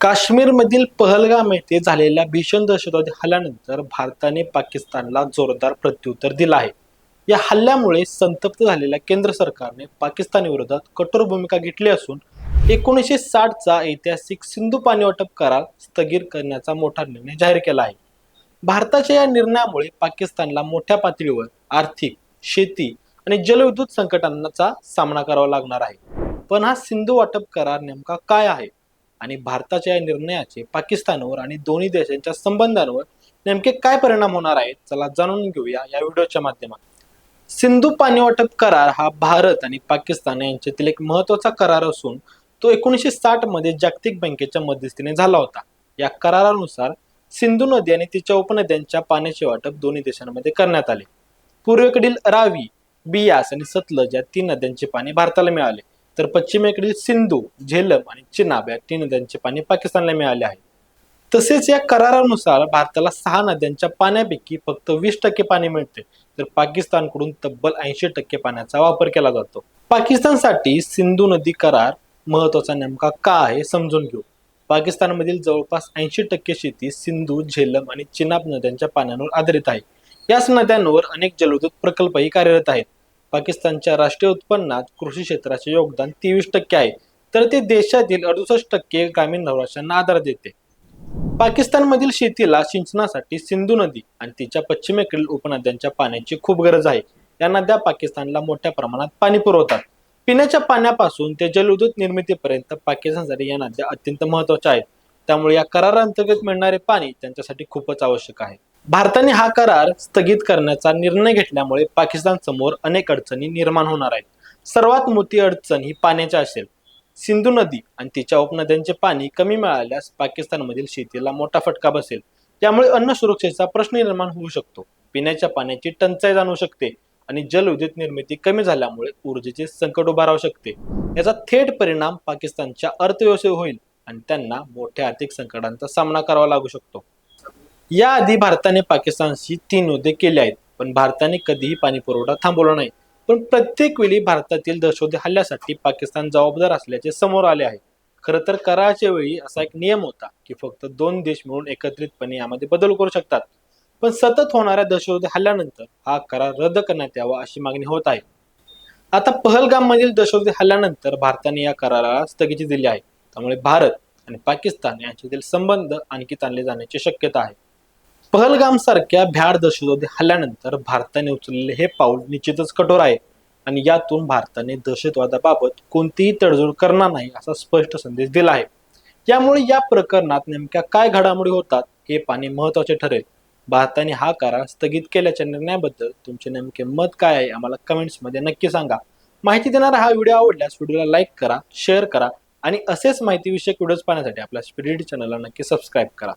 काश्मीरमधील पहलगाम येथे झालेल्या भीषण दहशतवादी हल्ल्यानंतर भारताने पाकिस्तानला जोरदार प्रत्युत्तर दिलं आहे. या हल्ल्यामुळे संतप्त झालेल्या केंद्र सरकारने पाकिस्तानविरोधात कठोर भूमिका घेतली असून एकोणीसशे साठचा ऐतिहासिक सिंधू पाणी वाटप करार स्थगित करण्याचा मोठा निर्णय जाहीर केला आहे. भारताच्या या निर्णयामुळे पाकिस्तानला मोठ्या पातळीवर आर्थिक शेती आणि जलविद्युत संकटांचा सामना करावा लागणार आहे. पण हा सिंधू वाटप करार नेमका काय आहे? आणि भारताच्या या निर्णयाचे पाकिस्तानवर आणि दोन्ही देशांच्या संबंधांवर नेमके काय परिणाम होणार आहेत चला जाणून घेऊया या व्हिडिओच्या माध्यमात सिंधू पाणी वाटप करार हा भारत आणि पाकिस्तान यांच्यातील एक महत्त्वाचा करार असून तो एकोणीसशे साठमध्ये जागतिक बँकेच्या मध्यस्थीने झाला होता. या करारानुसार सिंधू नदी आणि तिच्या उपनद्यांच्या पाण्याचे वाटप दोन्ही देशांमध्ये करण्यात आले. पूर्वेकडील रावी बियास आणि सतलज या तीन नद्यांचे पाणी भारताला मिळाले. तर पश्चिमेकडील सिंधू झेलम आणि चिनाब या तीन नद्यांचे पाणी पाकिस्तानला मिळाले आहे. तसेच या करारानुसार भारताला सहा नद्यांच्या पाण्यापैकी फक्त वीस टक्के पाणी मिळते. तर पाकिस्तानकडून तब्बल ऐंशी टक्के पाण्याचा वापर केला जातो. पाकिस्तानसाठी सिंधू नदी करार महत्त्वाचा नेमका का आहे समजून घेऊ. पाकिस्तानमधील जवळपास ऐंशी टक्के शेती सिंधू झेलम आणि चिनाब नद्यांच्या पाण्यावर आधारित आहे. याच नद्यांवर अनेक जलविद्युत प्रकल्पही कार्यरत आहेत. पाकिस्तानच्या राष्ट्रीय उत्पन्नात कृषी क्षेत्राचे योगदान तेवीस टक्के आहे. तर ते देशातील अडुसष्ट टक्के ग्रामीण रहिवाशांना आधार देते. पाकिस्तानमधील शेतीला सिंचनासाठी सिंधू नदी आणि तिच्या पश्चिमेकडील उपनद्यांच्या पाण्याची खूप गरज आहे. या नद्या पाकिस्तानला मोठ्या प्रमाणात पाणी पुरवतात. पिण्याच्या पाण्यापासून ते जलविद्युत निर्मितीपर्यंत पाकिस्तानसाठी या नद्या अत्यंत महत्त्वाच्या आहेत. त्यामुळे या कराराअंतर्गत मिळणारे पाणी त्यांच्यासाठी खूपच आवश्यक आहे. भारताने हा करार स्थगित करण्याचा निर्णय घेतल्यामुळे पाकिस्तान समोर अनेक अडचणी निर्माण होणार आहेत. सर्वात मोठी अडचण ही पाण्याची असेल. सिंधू नदी आणि तिच्या उपनद्यांचे पाणी कमी मिळाल्यास पाकिस्तानमधील शेतीला मोठा फटका बसेल. त्यामुळे अन्न सुरक्षेचा प्रश्न निर्माण होऊ शकतो. पिण्याच्या पाण्याची टंचाई जाणवू शकते आणि जलविद्युत निर्मिती कमी झाल्यामुळे ऊर्जेचे संकट उभा राहू शकते. याचा थेट परिणाम पाकिस्तानच्या अर्थव्यवस्थेवर होईल आणि त्यांना मोठ्या आर्थिक संकटांचा सामना करावा लागू शकतो. याआधी भारताने पाकिस्तानशी तीन युद्धे केले आहेत पण भारताने कधीही पाणी पुरवठा थांबवला नाही. पण प्रत्येक वेळी भारतातील दहशतवादी हल्ल्यासाठी पाकिस्तान जबाबदार असल्याचे समोर आले आहे. खरं तर कराराच्या वेळी असा एक नियम होता की फक्त दोन देश मिळून एकत्रितपणे यामध्ये बदल करू शकतात. पण सतत होणाऱ्या दहशतवादी हल्ल्यानंतर हा करार रद्द करण्यात यावा अशी मागणी होत आहे. आता पहलगाम मधील दहशतवादी हल्ल्यानंतर भारताने या कराराला स्थगिती दिली आहे. त्यामुळे भारत आणि पाकिस्तान यांच्यातील संबंध आणखी ताणले जाण्याची शक्यता आहे. पहलगाम सारख्या भ्याड दहशतवादी हल्ल्यानंतर भारताने उचललेले हे पाऊल निश्चितच कठोर आहे आणि यातून भारताने दहशतवादाबाबत कोणतीही तडजोड करणार नाही असा स्पष्ट संदेश दिला आहे. यामुळे या प्रकरणात नेमक्या काय घडामोडी होतात हे पाहणे महत्त्वाचे ठरेल. भारताने हा करार स्थगित केल्याच्या निर्णयाबद्दल तुमचे नेमके मत काय आहे आम्हाला कमेंट्समध्ये नक्की सांगा. माहिती देणारा हा व्हिडिओ आवडल्यास व्हिडिओला लाईक करा शेअर करा आणि असेच माहितीविषयक व्हिडिओज पाहण्यासाठी आपल्या स्पिरिट चॅनलला नक्की सबस्क्राईब करा.